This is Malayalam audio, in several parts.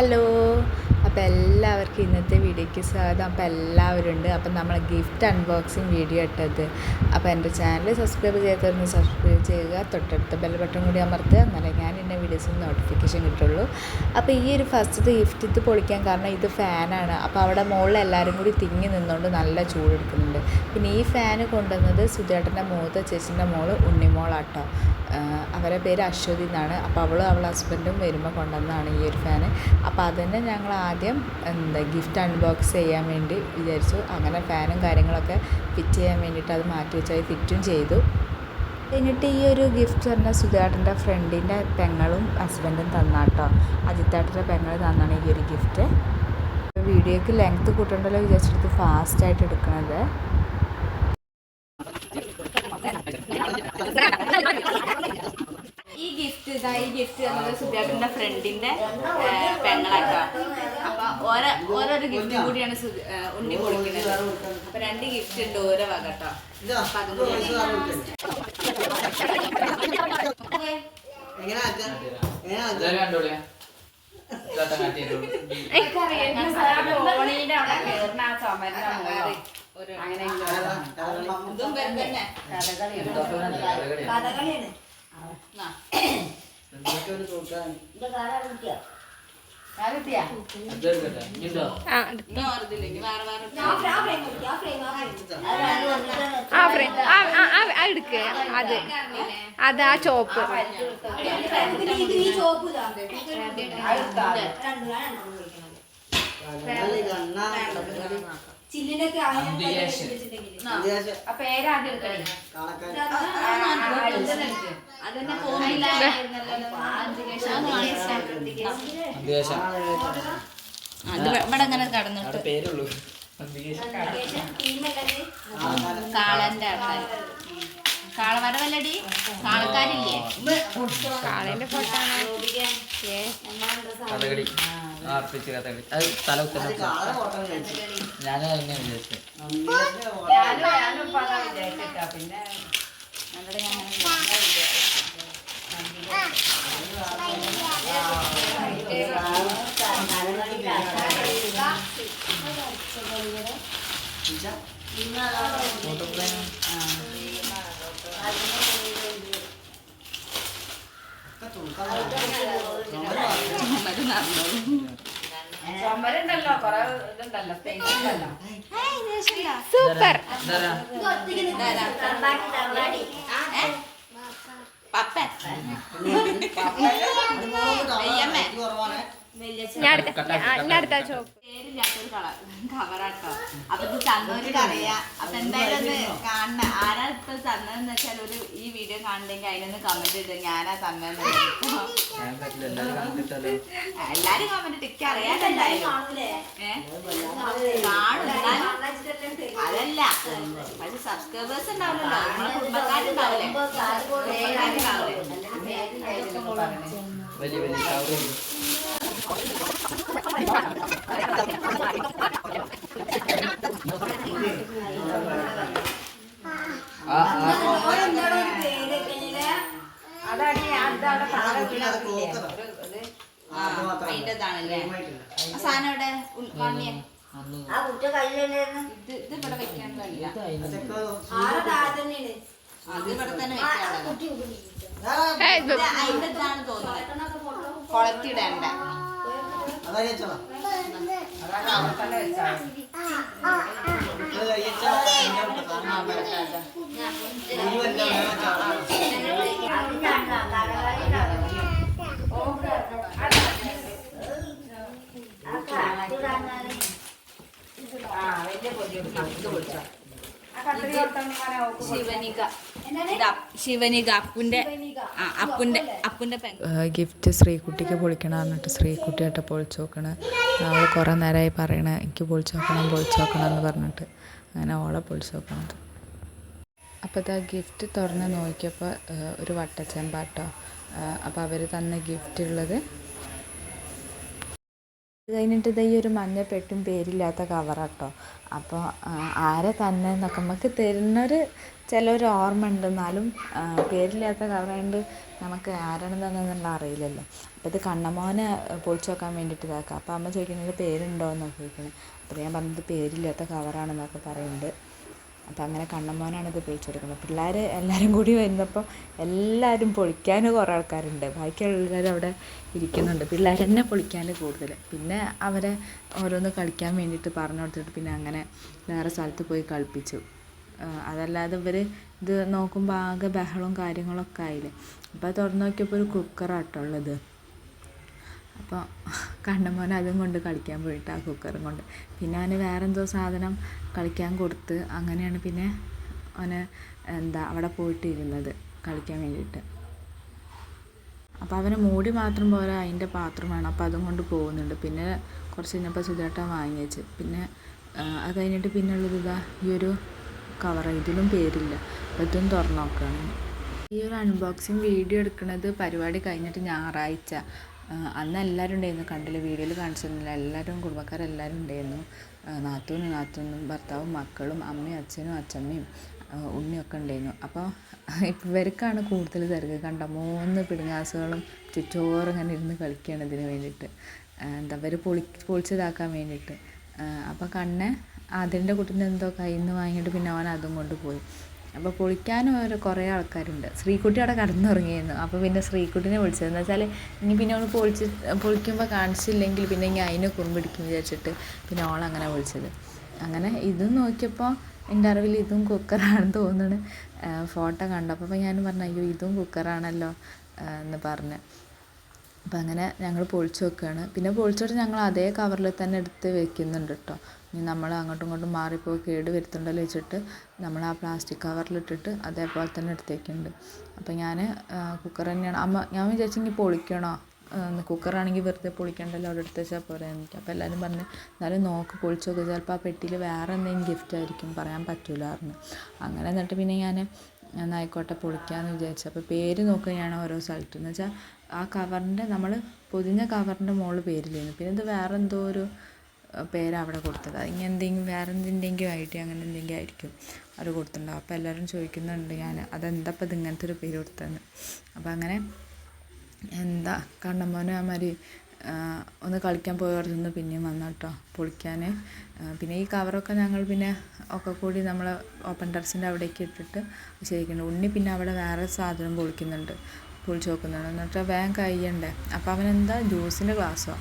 Hello. അപ്പോൾ എല്ലാവർക്കും ഇന്നത്തെ വീഡിയോയ്ക്ക് സ്വാഗതം. അപ്പോൾ എല്ലാവരും ഉണ്ട്. അപ്പം നമ്മൾ ഗിഫ്റ്റ് അൺബോക്സിങ് വീഡിയോ ഇട്ടത്. അപ്പോൾ എന്റെ ചാനൽ സബ്സ്ക്രൈബ് ചെയ്യാത്തവരൊന്ന് സബ്സ്ക്രൈബ് ചെയ്യുക. തൊട്ടടുത്ത ബെൽ ബട്ടൺ കൂടി അമർത്തുക. എന്നാലേ ഞാൻ എന്റെ വീഡിയോസിന് നോട്ടിഫിക്കേഷൻ കിട്ടുള്ളൂ. അപ്പോൾ ഈ ഒരു ഫസ്റ്റത്തെ ഗിഫ്റ്റ് ഇത് പൊളിക്കാൻ കാരണം ഇത് ഫാനാണ് അപ്പോൾ അവിടെ മുകളിൽ എല്ലാവരും കൂടി തിങ്ങി നിന്നുകൊണ്ട് നല്ല ചൂടെടുക്കുന്നുണ്ട് പിന്നെ ഈ ഫാന് കൊണ്ടുവന്നത് സുധേട്ടന്റെ മൂത്ത ചേച്ചിന്റെ മോൾ ഉണ്ണിമോളാട്ടോ. അവരെ പേര് അശ്വതി എന്നാണ്. അപ്പോൾ അവളും അവൾ ഹസ്ബൻഡും വരുമ്പോൾ കൊണ്ടുവന്നതാണ് ഈ ഒരു ഫാന് അപ്പോൾ അതന്നെ ഞങ്ങൾ ആദ്യം എന്താ ഗിഫ്റ്റ് അൺബോക്സ് ചെയ്യാൻ വേണ്ടി വിചാരിച്ചു. അങ്ങനെ ഫാനും കാര്യങ്ങളൊക്കെ ഫിറ്റ് ചെയ്യാൻ വേണ്ടിയിട്ട് അത് മാറ്റി വെച്ചാൽ ഫിറ്റും ചെയ്തു. എന്നിട്ട് ഈ ഒരു ഗിഫ്റ്റ് പറഞ്ഞാൽ സുധാട്ടന്റെ ഫ്രണ്ടിന്റെ പെങ്ങളും ഹസ്ബൻഡും തന്നാട്ടോ. അജിത്താട്ടന്റെ പെങ്ങൾ തന്നാണ് ഈ ഒരു ഗിഫ്റ്റ് വീഡിയോക്ക് ലെങ്ത്ത് കൂട്ടണ്ടല്ലോ വിചാരിച്ചിട്ട് ഫാസ്റ്റായിട്ട് എടുക്കണത്. ഇതാ ഈ ഗിഫ്റ്റ് തന്നത് സുധേട്ടന്റെ ഫ്രണ്ടിന്റെ പെങ്ങളാട്ടോ അപ്പൊ ഓരോ ഓരോരോ ഗിഫ്റ്റ് കൂടിയാണ് ഉണ്ണി കൊടുക്കുന്നത്. അപ്പൊ രണ്ട് ഗിഫ്റ്റ് ഉണ്ട് ഓരോ വക കേട്ടോ അപ്പൊ അതും കൂടി അവിടെ ആ അങ്ങനെ ഇതും എടുക്ക് അത് അത് ആ ചോപ്പ് കണ്ണാടി വിദേശ ആ. പേരാദ്യം എടുക്കണേ കാണക്കാൻ. അതന്നെ. അത്. ഇവിടെ അങ്ങനെ കടന്നിട്ട്. പേരുള്ളൂ. കാളന്റെ ആൾക്കാർ കാളവരവല്ലടി? കാളക്കാരില്ലേ? കാളേന്റെ ഫോട്ടോ കഥകളി ആ അർപ്പിച്ച് കഥകളി അത് തല കഴിച്ചു. ഞാനും തന്നെ വിചാരിച്ചു. അന്തികേശന്റെ ഫോട്ടോ. പിന്നെ ഞങ്ങളുടെ ഞാൻ ഫോട്ടോ ഫ്രെയിം ഒക്കെ തൂക്കാൻ ചുമരുണ്ടല്ലോ കൊറേ ഇതുണ്ടല്ലോ സ്പേസ് ഉണ്ടല്ലോ. സൂപ്പർ. ഞാൻ അടുത്ത ഞാൻ അടുത്ത ചോപ്പ് പേരില്ലാത്തൊരു കളർ കവറാട്ടോ അപ്പൊ ഇത് തന്നവർക്ക് അറിയാം അപ്പൊ എന്തായാലും ഒന്ന് കാണണ. ആരാ ഇപ്പൊ തന്നതെന്ന് വെച്ചാൽ ഒരു ഈ വീഡിയോ കാണണ്ടെങ്കിൽ അതിനൊന്ന് കമന്റ് ഇട്ട് ഞാനാ തന്നെന്ന് എല്ലാരും കമന്റ് എന്തായാലും. ഏ? കാണും. അതല്ല. പക്ഷെ സബ്സ്ക്രൈബേഴ്സ് ഉണ്ടാവില്ലല്ലോ. നമ്മളെ കുടുംബക്കാരുണ്ടാവില്ലേ? കുടുംബക്കാരുണ്ടാവില്ലേ? വലിയ വലിയ താഴെ പിന്നെ അത് ക്ലോക്കറാ. ആ, സാധനം ഇവിടെ ഉൾക്കാണിയ അന്ന് ഇത് ഇത് ഇവിടെ വെക്കാൻ കഴിയില്ല അത് ഇവിടെ തന്നെ വെക്കാനുള്ളത് കൊളത്തിടണ്ട. അതാ കഴിച്ചോളാം. ഇത് കഴിച്ചാ ശിവനിക. ശിവനിക ഗിഫ്റ്റ് ശ്രീകുട്ടിക്ക് പൊളിക്കണം പറഞ്ഞിട്ട് ശ്രീകുട്ടിയായിട്ട് പൊളിച്ചു നോക്കണ്. അവൾ കുറേ നേരമായി പറയണേ എനിക്ക് പൊളിച്ചു നോക്കണം പൊളിച്ചു നോക്കണം എന്ന് പറഞ്ഞിട്ട്. അങ്ങനെ ഓളെ പൊളിച്ചു നോക്കണത്. അപ്പോൾ ഇതാ ഗിഫ്റ്റ് തുറന്ന് നോക്കിയപ്പോൾ ഒരു വട്ടച്ചെമ്പാട്ടോ. അപ്പോൾ അവർ തന്ന ഗിഫ്റ്റ് ഉള്ളത് ഇത് കഴിഞ്ഞിട്ട് ഈ ഒരു മഞ്ഞ പെട്ടും പേരില്ലാത്ത കവറാട്ടോ. അപ്പോൾ ആരെ തന്നെ എന്നൊക്കെ നമുക്ക് തരുന്നൊരു ഒരു ഓർമ്മ ഉണ്ട് എന്നാലും പേരില്ലാത്ത കവറായതുകൊണ്ട് നമുക്ക് ആരാണെന്നൊന്നും അറിയില്ലല്ലോ. അപ്പോൾ ഇത് കണ്ണമോനെ പൊളിച്ച് നോക്കാൻ വേണ്ടിയിട്ട് ഇതാക്കാം. അപ്പോൾ അമ്മ ചോദിക്കുന്നത് പേരുണ്ടോ എന്നൊക്കെ ചോദിക്കുന്നത് അപ്പോൾ ഞാൻ പറഞ്ഞത് പേരില്ലാത്ത കവറാണെന്നൊക്കെ പറയുന്നുണ്ട്. അപ്പോൾ അങ്ങനെ കണ്ണമ്മോനാണ് ഇത് പൊളിച്ചെടുക്കുന്നത് പിള്ളേർ എല്ലാവരും കൂടി വരുന്നപ്പോൾ എല്ലാവരും പൊളിക്കാൻ കുറേ ആൾക്കാരുണ്ട്. ബാക്കിയുള്ളവർ അവിടെ ഇരിക്കുന്നുണ്ട്. പിള്ളേർ തന്നെ പൊളിക്കാൻ കൂടുതൽ പിന്നെ അവരെ ഓരോന്ന് കളിക്കാൻ വേണ്ടിയിട്ട് പറഞ്ഞു കൊടുത്തിട്ട് പിന്നെ അങ്ങനെ വേറെ സ്ഥലത്ത് പോയി കളിപ്പിച്ചു. അതല്ലാതെ ഇവർ ഇത് നോക്കുമ്പോൾ ആകെ ബഹളവും കാര്യങ്ങളൊക്കെ ആയില്ലേ. അപ്പോൾ തുറന്നു നോക്കിയപ്പോൾ ഒരു കുക്കറാട്ടോ ഉള്ളത്. അപ്പോൾ കണ്ണമോൻ അതും കൊണ്ട് കളിക്കാൻ പോയിട്ട് ആ കുക്കറും കൊണ്ട്. പിന്നെ അവന് വേറെ എന്തോ സാധനം കളിക്കാൻ കൊടുത്ത് അങ്ങനെയാണ് പിന്നെ അവന് എന്താ അവിടെ പോയിട്ട് ഇരുന്നത് കളിക്കാൻ വേണ്ടിയിട്ട്. അപ്പോൾ അവന് മൂടി മാത്രം പോരാ അതിന്റെ പാത്രം വേണം. അപ്പോൾ അതും കൊണ്ട് പോകുന്നുണ്ട്. പിന്നെ കുറച്ച് കഴിഞ്ഞപ്പോൾ സുധേട്ടൻ വാങ്ങി വെച്ച് പിന്നെ അത് കഴിഞ്ഞിട്ട് പിന്നെ ഉള്ളത് ഇതാ ഈ ഒരു കവർ ഇതിലും പേരില്ല. അപ്പോൾ ഇതും തുറന്നു നോക്കുകയാണ് ഈ ഒരു അൺബോക്സിങ് വീഡിയോ എടുക്കുന്നത് പരിപാടി കഴിഞ്ഞിട്ട് ഞായറാഴ്ച. അന്ന് എല്ലാവരും ഉണ്ടായിരുന്നു. കണ്ടില്ല? വീഡിയോയിൽ കാണിച്ചിരുന്നില്ല? എല്ലാവരും കുടുംബക്കാരെല്ലാവരും ഉണ്ടായിരുന്നു. നാത്തൂന് നാത്തൂനും ഭർത്താവും മക്കളും അമ്മയും അച്ഛനും അച്ഛമ്മയും ഉണ്ണിയൊക്കെ ഉണ്ടായിരുന്നു. അപ്പോൾ ഇവർക്കാണ് കൂടുതൽ തിരക്ക്. കണ്ട? മൂന്ന് പിടുങ്ങാസുകളും ചുറ്റോറും ഇങ്ങനെ ഇരുന്ന് കളിക്കുകയാണ് ഇതിന് വേണ്ടിയിട്ട്. എന്താ അവർ പൊളി പൊളിച്ചതാക്കാൻ വേണ്ടിയിട്ട്. അപ്പോൾ കണ്ണെ അതിന്റെ കുട്ടീന്റെ എന്തോ കയ്യിൽ നിന്ന് വാങ്ങിയിട്ട് പിന്നെ അവൻ അതും കൊണ്ട് പോയി. അപ്പോൾ പൊളിക്കാനും ഒരു കുറേ ആൾക്കാരുണ്ട്. ശ്രീക്കുട്ടി അവിടെ കടന്നുറങ്ങിയിരുന്നു. അപ്പോൾ പിന്നെ ശ്രീകുട്ടിനെ വിളിച്ചത് എന്ന് വെച്ചാൽ ഇനി പിന്നെ അവൾ പൊളിച്ച് പൊളിക്കുമ്പോൾ കാണിച്ചില്ലെങ്കിൽ പിന്നെ ഇനി അതിനെ കുറുമ്പിടിക്കും വിചാരിച്ചിട്ട് പിന്നെ ഓൾ അങ്ങനെ വിളിച്ചത്. അങ്ങനെ ഇതും നോക്കിയപ്പോൾ എന്റെ അറിവിൽ ഇതും കുക്കറാണെന്ന് തോന്നുന്നു ഫോട്ടോ കണ്ടപ്പോൾ അപ്പോൾ ഞാൻ പറഞ്ഞു അയ്യോ ഇതും കുക്കറാണല്ലോ എന്ന് പറഞ്ഞ്. അപ്പം അങ്ങനെ ഞങ്ങൾ പൊളിച്ച് വെക്കുകയാണ് പിന്നെ പൊളിച്ചിട്ട് ഞങ്ങൾ അതേ കവറിൽ തന്നെ എടുത്ത് വെക്കുന്നുണ്ട് കേട്ടോ ഇനി നമ്മൾ അങ്ങോട്ടും ഇങ്ങോട്ടും മാറിപ്പോയി കേട് വരുത്തുണ്ടല്ലോ വെച്ചിട്ട് നമ്മൾ ആ പ്ലാസ്റ്റിക് കവറിലിട്ടിട്ട് അതേപോലെ തന്നെ എടുത്തേക്കുണ്ട് അപ്പോൾ അപ്പം ഞാൻ കുക്കർ തന്നെയാണ്. അമ്മ ഞാൻ വിചാരിച്ചെങ്കിൽ പൊളിക്കണോ? കുക്കറാണെങ്കിൽ വെറുതെ പൊളിക്കണ്ടല്ലോ അവിടെ എടുത്ത് വെച്ചാൽ പോരെ എനിക്ക് അപ്പോൾ എല്ലാവരും പറഞ്ഞ് എന്നാലും നോക്ക് പൊളിച്ച് നോക്ക്. ചിലപ്പോൾ ആ പെട്ടിയിൽ വേറെ എന്തെങ്കിലും ഗിഫ്റ്റ് ആയിരിക്കും പറയാൻ പറഞ്ഞു. അങ്ങനെ എന്നിട്ട് പിന്നെ ഞാൻ എന്നായിക്കോട്ടെ പൊളിക്കാമെന്ന് വിചാരിച്ചു. അപ്പോൾ പേര് നോക്കുകയാണ് ഓരോ സ്ഥലത്ത്. എന്ന് വെച്ചാൽ ആ കവറിന്റെ നമ്മൾ പൊതിഞ്ഞ കവറിന്റെ മുകളിൽ പേരില്ലായിരുന്നു പിന്നെ ഇത് വേറെ എന്തോ ഒരു പേര് അവിടെ കൊടുത്തത്. ഇനി എന്തെങ്കിലും വേറെ എന്തിന്റെങ്കിലും ആയിട്ട് അങ്ങനെ എന്തെങ്കിലും ആയിരിക്കും അവർ കൊടുത്തിട്ടുണ്ടാവും അപ്പോൾ എല്ലാവരും ചോദിക്കുന്നുണ്ട് ഞാൻ അതെന്താ ഇപ്പം ഇത് ഇങ്ങനത്തെ ഒരു പേര് കൊടുത്തതെന്ന്. അപ്പോൾ അങ്ങനെ എന്താ കണ്ണമ്മോനും മാതിരി ഒന്ന് കളിക്കാൻ പോയവർന്ന് പിന്നെയും വന്നു കേട്ടോ പൊളിക്കാൻ. പിന്നെ ഈ കവറൊക്കെ ഞങ്ങൾ പിന്നെ ഒക്കെ കൂടി നമ്മൾ ഓപ്പൺ ടെറസിന്റെ അവിടേക്ക് ഇട്ടിട്ട് ശരിക്കുന്നുണ്ട് ഉണ്ണി പിന്നെ അവിടെ വേറെ സാധനം പൊളിക്കുന്നുണ്ട്. പൊളിച്ച് നോക്കുന്നുണ്ട് എന്നിട്ട് വേഗം കഴിയണ്ടേ അപ്പോൾ അവനെന്താ? ജ്യൂസിന്റെ ഗ്ലാസ്സോ?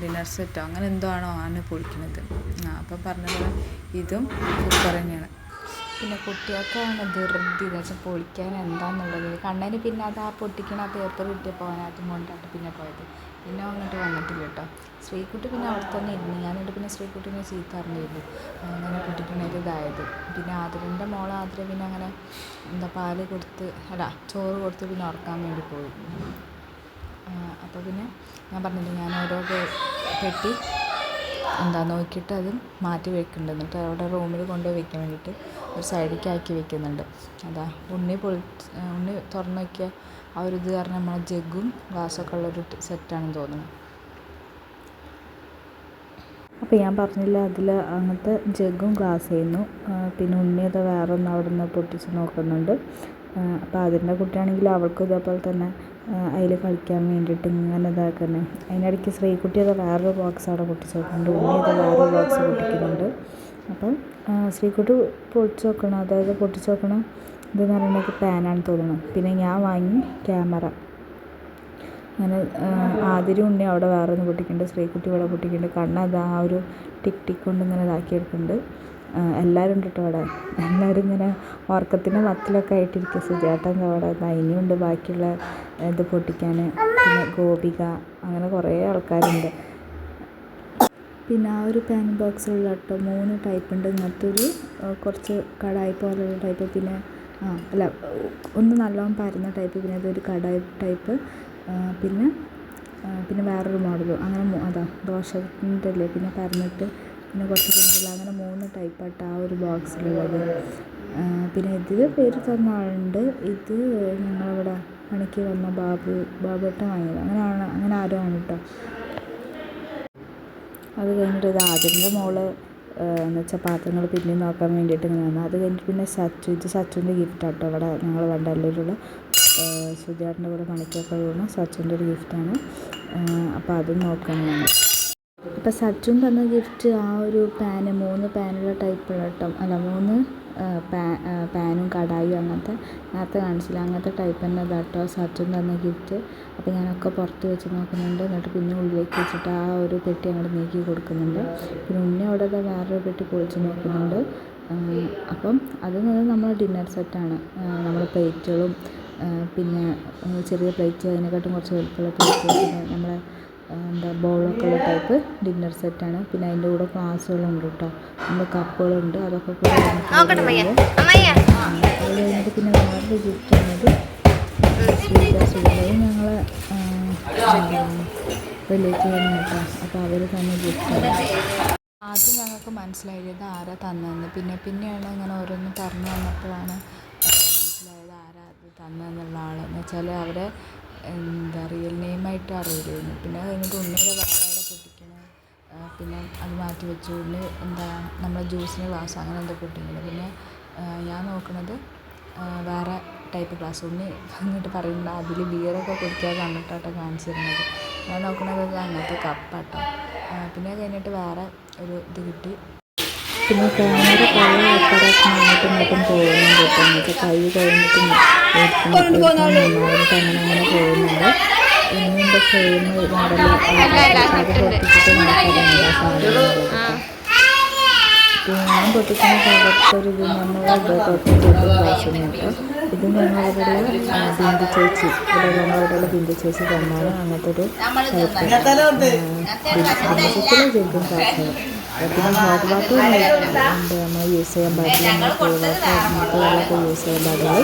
ഡിന്നർ സെറ്റോ അങ്ങനെ എന്തോ ആണോ ആണ് പൊളിക്കുന്നത്. ആ അപ്പം പറഞ്ഞത് ഇതും കുക്കർ തന്നെയാണ്. പിന്നെ കുട്ടികൾക്കാണ് ധൃതി വെച്ചാൽ പൊളിക്കാൻ എന്താണെന്നുള്ളത് കണ്ണന് പിന്നെ അത് ആ പൊട്ടിക്കണ ആ പേപ്പർ കിട്ടിയപ്പോൾ അതിനകത്ത് കൊണ്ടാട്ട് പിന്നെ പോയത്. പിന്നെ അങ്ങോട്ട് വന്നിട്ടില്ല കേട്ടോ. ശ്രീകുട്ടി പിന്നെ അവിടെ തന്നെ ഇരുന്നു. ഞാനിട്ട് പിന്നെ ശ്രീകുട്ടിനെ ചീത്ത അറിഞ്ഞിരുന്നു അങ്ങനെ പൊട്ടിക്കണൊരു ഇതായത്. പിന്നെ ആതിരന്റെ മോൾ ആതിര പിന്നെ അങ്ങനെ എന്താ പാൽ കൊടുത്ത് അല്ല ചോറ് കൊടുത്ത് പിന്നെ ഉറക്കാൻ വേണ്ടി പോയി. അപ്പോൾ പിന്നെ ഞാൻ പറഞ്ഞില്ലേ ഞാൻ ഓരോ പെട്ടി എന്താ നോക്കിയിട്ട് അത് മാറ്റി വെക്കുന്നുണ്ട് എന്നിട്ട് അവിടെ റൂമിൽ കൊണ്ടുപോയി വെക്കാൻ വേണ്ടിയിട്ട് ഒരു സൈഡിലേക്ക് ആക്കി വെക്കുന്നുണ്ട്. അതാ ഉണ്ണി പൊളി ഉണ്ണി തുറന്ന് നോക്കിയ ആ ഒരു ഇത് കാരണം നമ്മളെ ജഗ്ഗും ഗ്ലാസ്സൊക്കെ ഉള്ളൊരു സെറ്റാണെന്ന് തോന്നുന്നു. അപ്പോൾ ഞാൻ പറഞ്ഞില്ല അതിൽ അങ്ങനത്തെ ജഗ്ഗും ഗ്ലാസ് ചെയ്യുന്നു പിന്നെ ഉണ്ണിയത് വേറെ ഒന്ന് അവിടെ നിന്ന് പൊട്ടിച്ച് നോക്കുന്നുണ്ട്. അപ്പോൾ അതിന്റെ കുട്ടിയാണെങ്കിൽ അവൾക്കും ഇതേപോലെ തന്നെ അതിൽ കളിക്കാൻ വേണ്ടിയിട്ട് ഇങ്ങനെ ഇതാക്കുന്നത് അതിനിടയ്ക്ക് ശ്രീകുട്ടി അത് വേറൊരു ബോക്സ് അവിടെ പൊട്ടിച്ച് നോക്കുന്നുണ്ട് ഉണ്ണി അത് വേറൊരു ബോക്സ് പൊട്ടിക്കുന്നുണ്ട്. അപ്പം ശ്രീകുട്ടി പൊട്ടിച്ച് നോക്കണം അതായത് പൊട്ടിച്ച് നോക്കണം ഇതെന്ന് പറയുന്നത് പാനാണ് തോന്നുന്നു. പിന്നെ ഞാൻ വാങ്ങി ക്യാമറ അങ്ങനെ ആതിരി ഉണ്ണി അവിടെ വേറെ ഒന്ന് പൊട്ടിക്കുന്നുണ്ട്. ശ്രീകുട്ടി ഇവിടെ പൊട്ടിക്കുന്നുണ്ട്. കണ്ണ് അത് ആ ഒരു ടിക് ടിക് കൊണ്ട് ഇങ്ങനെ ഇതാക്കി എടുക്കുന്നുണ്ട് എല്ലാവരും ഉണ്ട് കേട്ടോ അവിടെ. എല്ലാവരും ഇങ്ങനെ ഉറക്കത്തിന്റെ മത്തിലൊക്കെ ആയിട്ടിരിക്കുക സുജേട്ടൻ അവിടെ? ഇനിയുണ്ട് ബാക്കിയുള്ള ഇത് പൊട്ടിക്കാൻ പിന്നെ ഗോപിക അങ്ങനെ കുറേ ആൾക്കാരുണ്ട്. പിന്നെ ആ ഒരു പാൻ ബോക്സിലുള്ള കേട്ടോ മൂന്ന് ടൈപ്പ് ഉണ്ട്. ഇങ്ങനത്തെ ഒരു കുറച്ച് കടായി പോലെയുള്ള ടൈപ്പ് പിന്നെ ആ അല്ല ഒന്ന് നല്ലോണം പരന്ന ടൈപ്പ് പിന്നെ അതൊരു കടായി ടൈപ്പ് പിന്നെ പിന്നെ വേറൊരു മോഡലും അങ്ങനെ അതാ ദോശത്തിന്റെ അല്ലേ പിന്നെ പരന്നിട്ട് പിന്നെ കുറച്ച് കുണ്ടുള്ള അങ്ങനെ മൂന്ന് ടൈപ്പായിട്ട് ആ ഒരു ബോക്സിലുള്ളത് പിന്നെ ഇതിൽ പേര് തന്ന ആളുണ്ട്. ഇത് ഞങ്ങളിവിടെ പണിക്ക് വന്ന ബാബു ബാബുട്ടൻ വാങ്ങിയത്. അങ്ങനെയാണ് അങ്ങനെ ആരോ ആണ് കേട്ടോ അത് കഴിഞ്ഞിട്ട് ഇത് ആദ്യന്റെ മോൾ എന്ന് വെച്ചാൽ പാത്രങ്ങൾ പിന്നെയും നോക്കാൻ വേണ്ടിയിട്ട് ഇങ്ങനെ വന്നു. അത് കഴിഞ്ഞിട്ട് പിന്നെ സച്ചു ഇത് സച്ചുവിന്റെ ഗിഫ്റ്റ് ആട്ടോ ഇവിടെ ഞങ്ങൾ വണ്ടല്ലൂരുള്ള സുജാറിന്റെ കൂടെ പണിക്കൊക്കെ വീണു സച്ചുവിന്റെ ഒരു ഗിഫ്റ്റാണ് അപ്പോൾ അതും നോക്കാൻ വേണം അപ്പോൾ സച്ചുൻ തന്ന ഗിഫ്റ്റ് ആ ഒരു പാന് മൂന്ന് പാനുള്ള ടൈപ്പുള്ള കേട്ടോ അല്ല മൂന്ന് പാനും കടായും അങ്ങനത്തെ നേരത്തെ കാണിച്ചില്ല. അങ്ങനത്തെ ടൈപ്പ് തന്നെ കേട്ടോ സച്ചുൻ തന്ന ഗിഫ്റ്റ് അപ്പോൾ ഞാനൊക്കെ പുറത്ത് വെച്ച് നോക്കുന്നുണ്ട്. എന്നിട്ട് പിന്നെ ഉള്ളിലേക്ക് വെച്ചിട്ട് ആ ഒരു പെട്ടി അങ്ങോട്ട് നീക്കി കൊടുക്കുന്നുണ്ട്. പിന്നെ ഉണ്ണി അവിടെ വേറൊരു പെട്ടി പൊളിച്ച് നോക്കുന്നുണ്ട്. അപ്പം അത് നമ്മൾ ഡിന്നർ സെറ്റാണ് നമ്മൾ പ്ലേറ്റുകളും പിന്നെ ചെറിയ പ്ലേറ്റ് അതിനെക്കാട്ടും കുറച്ച് വലുപ്പമുള്ള പ്ലേറ്റ് നമ്മളെ എന്താ ബൗളൊക്കെ ഉള്ള ടൈപ്പ് ഡിന്നർ സെറ്റാണ് പിന്നെ അതിന്റെ കൂടെ ഗ്ലാസ്സുകളുണ്ട് കേട്ടോ. നമ്മൾ കപ്പുകളുണ്ട് അതൊക്കെ കൂടെ അത് കഴിഞ്ഞിട്ട് പിന്നെ വേറൊരു ഗിഫ്റ്റ് ആണത്. സുഖ സുഖയും ഞങ്ങളെ റിലേറ്റീവ് തന്നെ കേട്ടോ. അപ്പോൾ അവർ തന്നെ ഗിഫ്റ്റ് ആദ്യം ഞങ്ങൾക്ക് മനസ്സിലായത് ആരാ തന്നതെന്ന്. പിന്നെ പിന്നെയാണ് ഇങ്ങനെ ഓരോന്ന് പറഞ്ഞു വന്നപ്പോഴാണ് മനസ്സിലായത് ആരാ അത് തന്നതെന്നുള്ള ആൾ എന്ന് വെച്ചാൽ അവരെ എന്താ റിയൽ നെയിമായിട്ട് അറിയില്ലായിരുന്നു. പിന്നെ അത് കഴിഞ്ഞിട്ട് ഉണ്ണിയുടെ വേറെ ആ, പിന്നെ അത് മാറ്റി വെച്ചു. ഉണ്ണി എന്താ നമ്മളെ ജ്യൂസിന് ഗ്ലാസ് അങ്ങനെ എന്തോ പൊട്ടിക്കണം. പിന്നെ ഞാൻ നോക്കുന്നത് വേറെ ടൈപ്പ് ഗ്ലാസ് ഉണ്ണി എന്നിട്ട് പറയുന്നത് അതിൽ ബിയറൊക്കെ കുടിക്കാൻ കണ്ടിട്ടാട്ടോ കാണിച്ചിരുന്നത്. ഞാൻ നോക്കുന്നത് അങ്ങനത്തെ കപ്പാട്ടോ. പിന്നെ കഴിഞ്ഞിട്ട് വേറെ ഒരു ഇത് കിട്ടി. പിന്നെ ക്യാമറ പല ആൾക്കാരൊക്കെ അങ്ങോട്ടും ഇങ്ങോട്ടും പോകുന്നുണ്ട് കേട്ടോ. എന്നിട്ട് കൈ കഴിഞ്ഞിട്ട് അങ്ങനെ പോകുന്നുണ്ട്. ഇന്നിന്റെ സെയിം മോഡൽ ഞാൻ പൊട്ടിക്കുന്ന ഭാഗത്തൊരു ഇത് നമ്മളുടെ ഗ്ലാസ്സിന് കേട്ടോ ഇത് ഞങ്ങളിവിടെ ബിന്ദു ചേച്ചി. ഇവിടെ ഞങ്ങളിവിടെയുള്ള ബിന്ദു ചേച്ചി തന്നാണ് അങ്ങനത്തെ ഒരു ബിന്ദുച്ചിലെ ജഗ്ഗും ക്ലാസ്സുകൾ പിന്നെ ഹോട്ട് വാട്ടർ നമ്മൾ യൂസ് ചെയ്യാൻ പാടില്ല. നമ്മൾ കൂൾ വെള്ളമൊക്കെ യൂസ് ചെയ്യാൻ പാടുള്ളൂ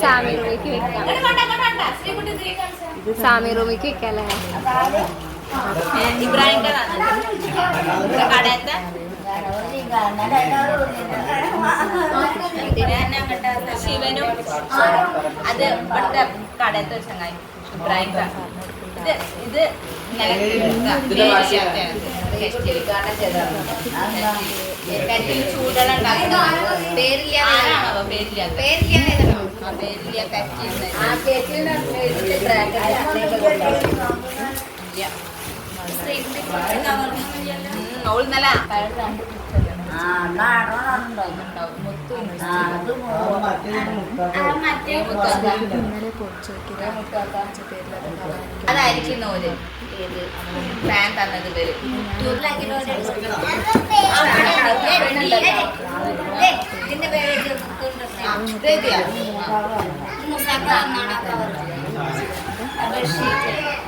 സാമി റൂമിക്ക് വെക്കാം സാമി റൂമിക്ക് വെക്കാല്ലേ കടയത്തെ ശിവനും അത് ഇവിടുത്തെ കടയത്തെ ചങ്ങായി ഇബ്രാഹിം ഇത് ഇത് ഇത് ചൂടുള്ള പേരില്ലാണോ പേരില്ല പേരില്ല പേരില്ല ഓൾന്നല്ല ഇന്നലെ പൊടിച്ചു വെക്കിയ അത് കളയാൻ അതായിരിക്കും ഓര് ഏത് ഫാൻ തന്നത് പേര് കുക്കറാട്ടോ ഇതിൽ അഞ്ചാമത്തെ കുക്കർ.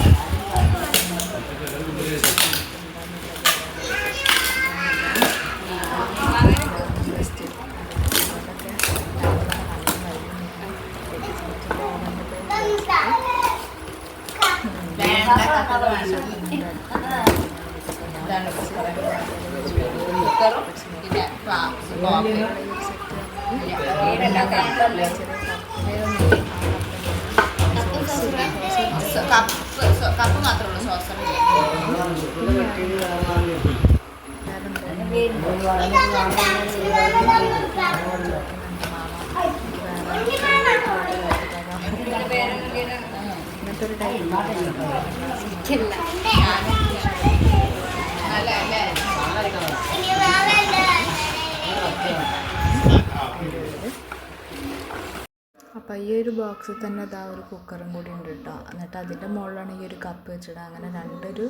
ഇങ്ങനത്തെ ഈ ഒരു ബോക്സിൽ തന്നെ ഇതാ ഒരു കുക്കറും കൂടി ഉണ്ട് കേട്ടോ എന്നിട്ട് അതിന്റെ മുകളിലാണ് ഈ ഒരു കപ്പ് വെച്ചിട്ട് അങ്ങനെ രണ്ടൊരു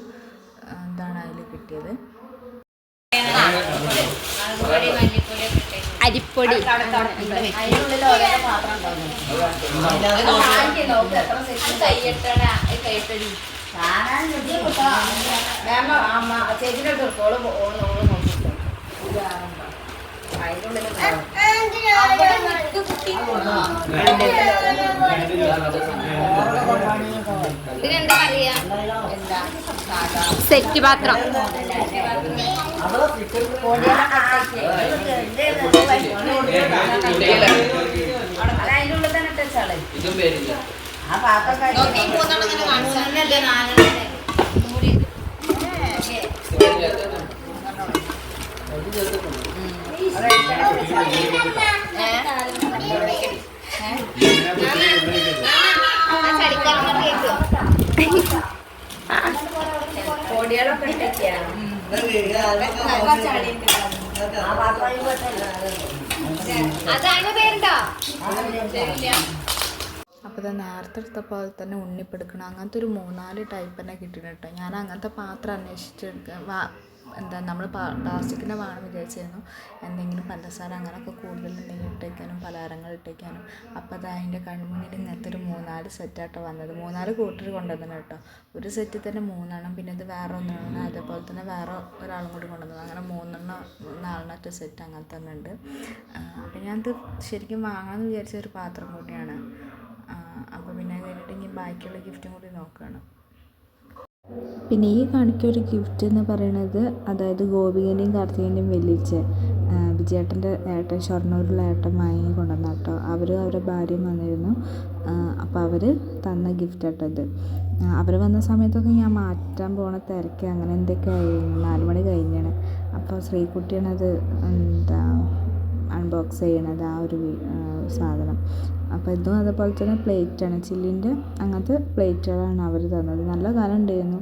എന്താണ് അതിൽ കിട്ടിയത്. അരിപ്പൊടി. ചേച്ചിനോട് ഓൾ ഓൾ നോക്കിട്ടോ ഇതിനെന്താ പറയാ സെറ്റ് പാത്രം അതിന്റെ അപ്പോൾ ഇത് നേരത്തെ എടുത്ത പോലെ തന്നെ ഉണ്ണിപ്പെടുക്കണം. അങ്ങനത്തെ ഒരു മൂന്നാൽ ടൈപ്പ് തന്നെ കിട്ടിയിട്ടുണ്ട് കേട്ടോ. ഞാൻ അങ്ങനത്തെ പാത്രം അന്വേഷിച്ചെടുക്കുക വാ എന്താ നമ്മൾ പ്ലാസ്റ്റിക്കിന്റെ വേണം വിചാരിച്ചിരുന്നു. എന്തെങ്കിലും പഞ്ചസാര അങ്ങനെയൊക്കെ കൂടുതലുണ്ടെങ്കിൽ ഇട്ടേക്കാനും പലഹാരങ്ങൾ ഇട്ടേക്കാനും. അപ്പോൾ അത് അതിന്റെ കൺമുന്നിൽ ഇങ്ങനത്തെ ഒരു മൂന്നാൽ സെറ്റാട്ടോ വന്നത്. മൂന്നാൽ കൂട്ടർ കൊണ്ടുവന്നു കേട്ടോ. ഒരു സെറ്റിൽ തന്നെ മൂന്നെണ്ണം പിന്നെ ഇത് വേറെ ഒന്നെണ്ണം അതേപോലെ തന്നെ വേറെ ഒരാളും കൂടി കൊണ്ടുവന്നു അങ്ങനെ മൂന്നെണ്ണം നാലെണ്ണറ്റ സെറ്റ് അങ്ങനെ തന്നെ ഉണ്ട്. അപ്പോൾ ഞാനത് ശരിക്കും വാങ്ങാമെന്ന് വിചാരിച്ച ഒരു പാത്രം കൂടിയാണ്. അപ്പോൾ പിന്നെ കഴിഞ്ഞിട്ട് ഇനി ബാക്കിയുള്ള ഗിഫ്റ്റും കൂടി നോക്കുകയാണ് പിന്നെ ഈ കാണിക്ക ഒരു ഗിഫ്റ്റ് എന്ന് പറയുന്നത് അതായത് ഗോപികന്റെയും കാർത്തികന്റെയും വെല്ലിച്ച് വിജയേട്ടന്റെ ഏട്ടൻ ഷൊർണൂരിലെ ഏട്ടൻ വാങ്ങി കൊണ്ടുവന്ന കേട്ടോ. അവർ അവരുടെ ഭാര്യയും വന്നിരുന്നു. അപ്പോൾ അവർ തന്ന ഗിഫ്റ്റ് കേട്ടോ ഇത്. അവർ വന്ന സമയത്തൊക്കെ ഞാൻ മാറ്റാൻ പോണ തിരക്ക് അങ്ങനെ എന്തൊക്കെ ആയിരുന്നു. നാല് മണി കഴിഞ്ഞാണ്. അപ്പോൾ ശ്രീകുട്ടിയാണത് എന്താ അൺബോക്സ് ചെയ്യണത് ആ ഒരു സാധനം. അപ്പോൾ ഇതും അതേപോലെ തന്നെ പ്ലേറ്റാണ് ചില്ലിന്റെ അങ്ങനത്തെ പ്ലേറ്റുകളാണ് അവർ തന്നത്. നല്ല കനം ഉണ്ടായിരുന്നു.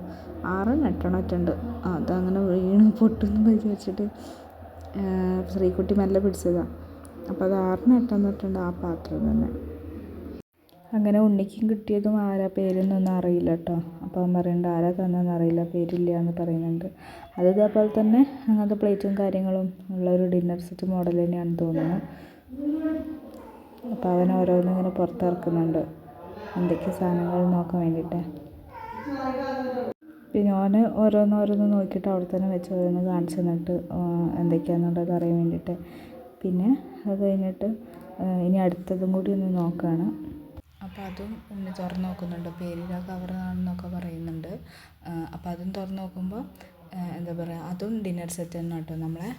ആറെണ്ണം എട്ടെണ്ണം ഒറ്റുണ്ട്. അതങ്ങനെ വീണ് പൊട്ടുന്നു വിചാരിച്ചിട്ട് ശ്രീക്കുട്ടി മെല്ലെ പിടിച്ചതാണ് അപ്പോൾ അത് ആറെണ്ണം എട്ടെണ്ണം ഇട്ടുണ്ട് ആ പാത്രം തന്നെ. അങ്ങനെ ഉണ്ണിക്കും കിട്ടിയതും ആരാ പേരെന്നൊന്നും അറിയില്ല കേട്ടോ അപ്പോൾ അവൻ പറയുന്നുണ്ട് ആരാ തന്നെന്ന് അറിയില്ല. പേരില്ല എന്ന് പറയുന്നുണ്ട്. അത് ഇതേപോലെ തന്നെ അങ്ങനത്തെ പ്ലേറ്റും കാര്യങ്ങളും ഉള്ള ഒരു ഡിന്നർ സെറ്റ് മോഡൽ തന്നെയാണെന്ന് തോന്നുന്നു. അപ്പോൾ അവൻ ഓരോന്നും ഇങ്ങനെ പുറത്തിറക്കുന്നുണ്ട് എന്തൊക്കെ സാധനങ്ങൾ നോക്കാൻ വേണ്ടിയിട്ട്. പിന്നെ ഓന് ഓരോന്ന് ഓരോന്ന് നോക്കിയിട്ട് അവിടെ തന്നെ വെച്ച് ഓരോന്ന് കാണിച്ചു തന്നിട്ട് എന്തൊക്കെയാണെന്നുള്ളത് അറിയാൻ വേണ്ടിയിട്ട്. പിന്നെ അത് കഴിഞ്ഞിട്ട് ഇനി അടുത്തതും കൂടി ഒന്ന് നോക്കുകയാണ് അപ്പോൾ അതും ഉണ്ണി തുറന്ന് നോക്കുന്നുണ്ട്. പേരില കവറാണെന്നൊക്കെ പറയുന്നുണ്ട്. അപ്പോൾ അതും തുറന്ന് നോക്കുമ്പോൾ എന്താ പറയുക അതും ഡിന്നർ സെറ്റ് തന്നെ കേട്ടോ നമ്മളെ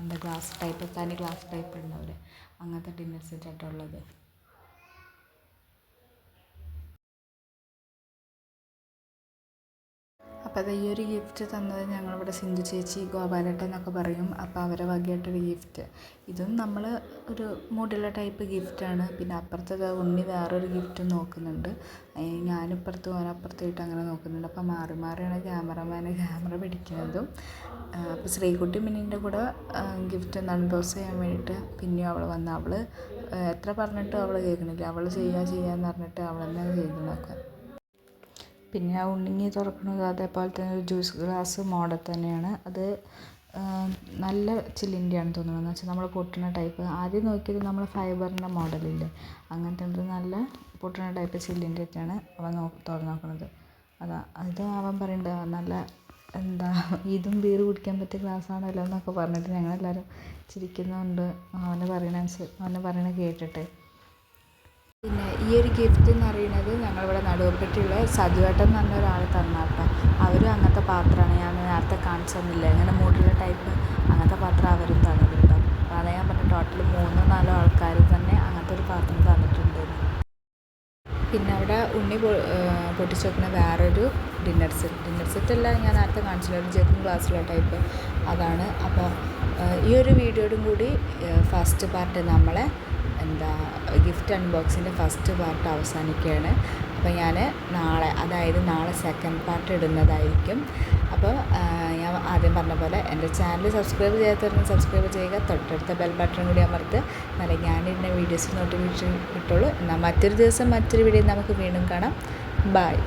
എന്താ ഗ്ലാസ് ടൈപ്പ് തനി ഗ്ലാസ് ടൈപ്പ് ഉണ്ടാവില്ലേ അങ്ങനത്തെ ഡിന്നർ സെറ്റ് ആയിട്ടുള്ളത് അപ്പോൾ അത് ഈ ഒരു ഗിഫ്റ്റ് തന്നത് ഞങ്ങളിവിടെ സിന്ധു ചേച്ചി ഗോപാലേട്ടൻ എന്നൊക്കെ പറയും. അപ്പോൾ അവരെ വകയായിട്ടൊരു ഗിഫ്റ്റ് ഇതും നമ്മൾ ഒരു മൂടുള്ള ടൈപ്പ് ഗിഫ്റ്റാണ് പിന്നെ അപ്പുറത്തത് ഉണ്ണി വേറൊരു ഗിഫ്റ്റ് നോക്കുന്നുണ്ട്. ഞാനിപ്പുറത്ത് ഓനപ്പുറത്തായിട്ട് അങ്ങനെ നോക്കുന്നുണ്ട്. അപ്പോൾ മാറി മാറിയാണ് ക്യാമറമാൻ ക്യാമറ പിടിക്കുന്നതും. അപ്പോൾ ശ്രീകുട്ടി മിനിന്റെ കൂടെ ഗിഫ്റ്റ് അൺബോക്സ് ചെയ്യാൻ വേണ്ടിയിട്ട് പിന്നെയും അവൾ വന്ന്. അവൾ എത്ര പറഞ്ഞിട്ടും അവൾ കേൾക്കണില്ല. അവൾ ചെയ്യുക ചെയ്യുക എന്ന് പറഞ്ഞിട്ട് അവൾ തന്നെ ചെയ്തു പിന്നെ ആ ഉണ്ണിങ്ങി തുറക്കുന്നത് അതേപോലെ തന്നെ ഒരു ജ്യൂസ് ഗ്ലാസ് മോഡൽ തന്നെയാണ്. അത് നല്ല ചില്ലിന്റെയാണ് തോന്നുന്നത് എന്ന് വെച്ചാൽ നമ്മൾ പൊട്ടുന്ന ടൈപ്പ് ആദ്യം നോക്കിയത് നമ്മൾ ഫൈബറിന്റെ മോഡലില്ലേ? അങ്ങനത്തെ ഒരു നല്ല പൊട്ടുന്ന ടൈപ്പ് ചില്ലിന്റെ ഒക്കെയാണ് അവൻ നോക്ക് തുറന്ന് നോക്കുന്നത് അതാ അത് അവൻ പറയുന്നുണ്ട് നല്ല എന്താ ഇതും ബീർ കുടിക്കാൻ പറ്റിയ ഗ്ലാസ് ആണല്ലോ എന്നൊക്കെ പറഞ്ഞിട്ട് ഞങ്ങളെല്ലാവരും ചിരിക്കുന്നുണ്ട്. അവന് പറയണ അവൻ പറയണ കേട്ടിട്ട്. പിന്നെ ഈ ഒരു ഗിഫ്റ്റ് എന്ന് പറയുന്നത് ഞങ്ങളിവിടെ നടുവപ്പെട്ടിയുള്ള സജുവേട്ടൻ എന്ന് പറഞ്ഞ ഒരാൾ തന്നാട്ട. അവരും അങ്ങനത്തെ പാത്രമാണ്. ഞാൻ നേരത്തെ കാണിച്ചു തന്നില്ല ഇങ്ങനെ മൂടിയുള്ള ടൈപ്പ് അങ്ങനത്തെ പാത്രം അവരും തന്നത് അപ്പോൾ അതാ ഞാൻ പറഞ്ഞ ടോട്ടൽ മൂന്നോ നാലോ ആൾക്കാർ തന്നെ അങ്ങനത്തെ ഒരു പാത്രം തന്നിട്ടുണ്ട്. പിന്നെ അവിടെ ഉണ്ണി പൊട്ടിച്ച് വെക്കുന്ന വേറൊരു ഡിന്നർ സെറ്റ് ഡിന്നർ സെറ്റ് അല്ല ഞാൻ നേരത്തെ കാണിച്ചില്ല? ഒരു ജെക്കിംഗ് ഗ്ലാസ്സിലുള്ള ടൈപ്പ് അതാണ്. അപ്പോൾ ഈ ഒരു വീഡിയോയോടും കൂടി ഫസ്റ്റ് പാർട്ട് നമ്മളെ എന്താ ഗിഫ്റ്റ് അൺബോക്സിന്റെ ഫസ്റ്റ് പാർട്ട് അവസാനിക്കുകയാണ്. അപ്പോൾ ഞാൻ നാളെ അതായത് നാളെ സെക്കൻഡ് പാർട്ട് ഇടുന്നതായിരിക്കും. അപ്പോൾ ഞാൻ ആദ്യം പറഞ്ഞ പോലെ എന്റെ ചാനൽ സബ്സ്ക്രൈബ് ചെയ്യാത്തവരും സബ്സ്ക്രൈബ് ചെയ്യുക. തൊട്ടടുത്ത ബെൽ ബട്ടൺ കൂടി അമർത്ത് എന്നാലേ ഞാനിടുന്ന വീഡിയോസ് നോട്ടിഫിക്കേഷൻ കിട്ടുള്ളൂ എന്നാൽ മറ്റൊരു ദിവസം മറ്റൊരു വീഡിയോ നമുക്ക് വീണ്ടും കാണാം. ബായ്